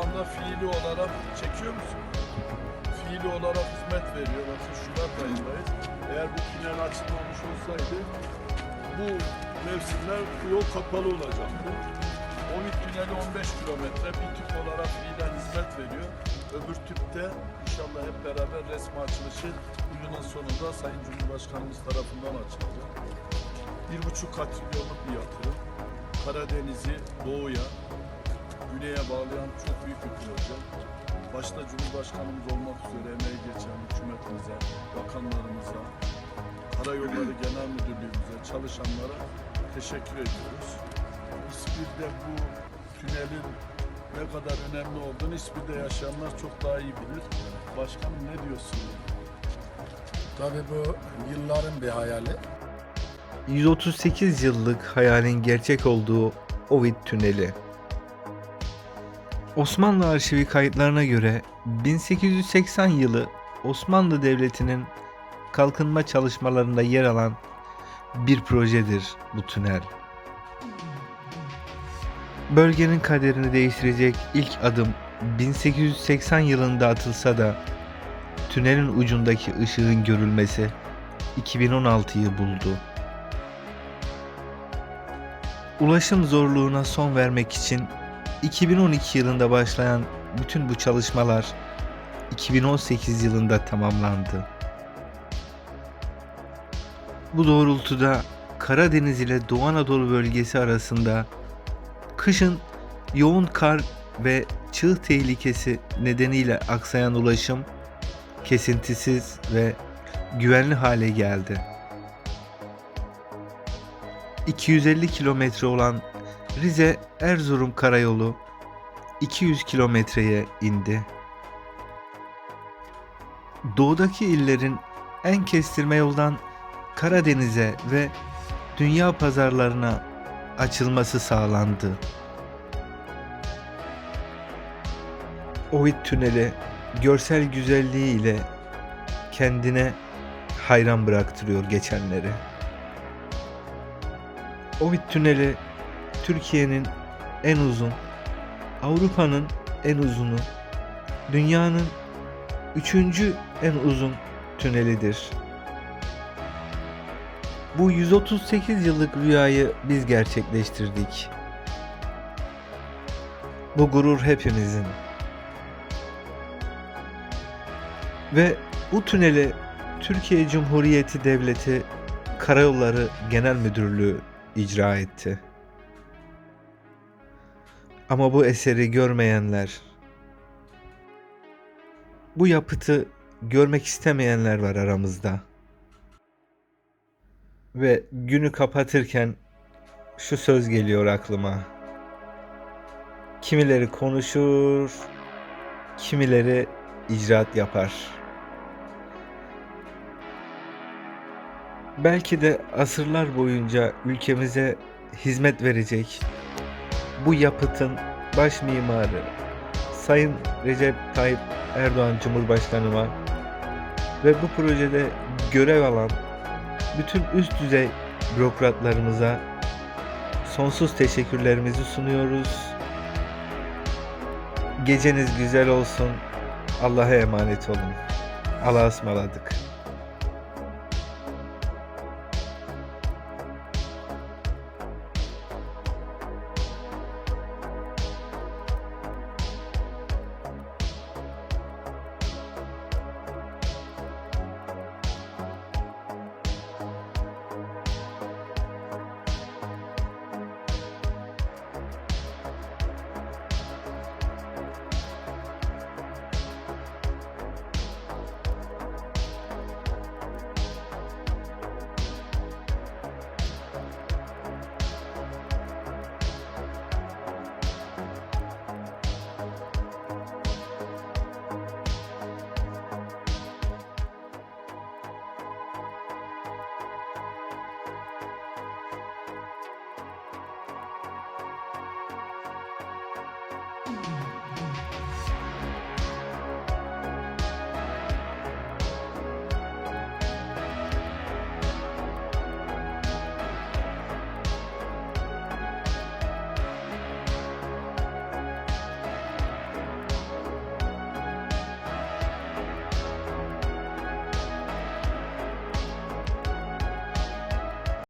anda fiili olarak çekiyor musun? Fiili olarak hizmet veriyor. Bakın Şubat ayındayız. Eğer bu final açılmamış olsaydı bu mevsimler yol kapalı olacaktı. 12 tüneli 15 kilometre bir tüp olarak fiilen hizmet veriyor. Öbür tüpte inşallah hep beraber resmi açılışı yılın sonunda Sayın Cumhurbaşkanımız tarafından açılacak. Bir buçuk katrilyonluk bir yatırım. Karadeniz'i doğuya, güneye bağlayan çok büyük bir proje. Başta Cumhurbaşkanımız olmak üzere emeği geçen hükümetimize, bakanlarımıza, Karayolları Genel Müdürlüğümüze, çalışanlara teşekkür ediyoruz. İspir'de bu tünelin ne kadar önemli olduğunu İspir'de yaşayanlar çok daha iyi bilir. Başkanım ne diyorsun? Tabii bu yılların bir hayali. 138 yıllık hayalin gerçek olduğu Ovid Tüneli. Osmanlı arşivi kayıtlarına göre 1880 yılı Osmanlı Devleti'nin kalkınma çalışmalarında yer alan bir projedir bu tünel. Bölgenin kaderini değiştirecek ilk adım 1880 yılında atılsa da tünelin ucundaki ışığın görülmesi 2016'yı buldu. Ulaşım zorluğuna son vermek için 2012 yılında başlayan bütün bu çalışmalar 2018 yılında tamamlandı. Bu doğrultuda Karadeniz ile Doğu Anadolu bölgesi arasında kışın yoğun kar ve çığ tehlikesi nedeniyle aksayan ulaşım kesintisiz ve güvenli hale geldi. 250 kilometre olan Rize Erzurum karayolu 200 kilometreye indi. Doğudaki illerin en kestirme yoldan Karadeniz'e ve dünya pazarlarına açılması sağlandı. Ovid Tüneli görsel güzelliği ile kendine hayran bıraktırıyor geçenleri. Ovid Tüneli Türkiye'nin en uzun, Avrupa'nın en uzunu, dünyanın üçüncü en uzun tünelidir. Bu 138 yıllık rüyayı biz gerçekleştirdik. Bu gurur hepimizin. Ve bu tüneli Türkiye Cumhuriyeti Devleti Karayolları Genel Müdürlüğü icra etti. Ama bu eseri görmeyenler, bu yapıtı görmek istemeyenler var aramızda. Ve günü kapatırken şu söz geliyor aklıma. Kimileri konuşur, kimileri icraat yapar. Belki de asırlar boyunca ülkemize hizmet verecek bu yapıtın baş mimarı Sayın Recep Tayyip Erdoğan Cumhurbaşkanıma ve bu projede görev alan bütün üst düzey bürokratlarımıza sonsuz teşekkürlerimizi sunuyoruz. Geceniz güzel olsun. Allah'a emanet olun. Allah'a ısmarladık.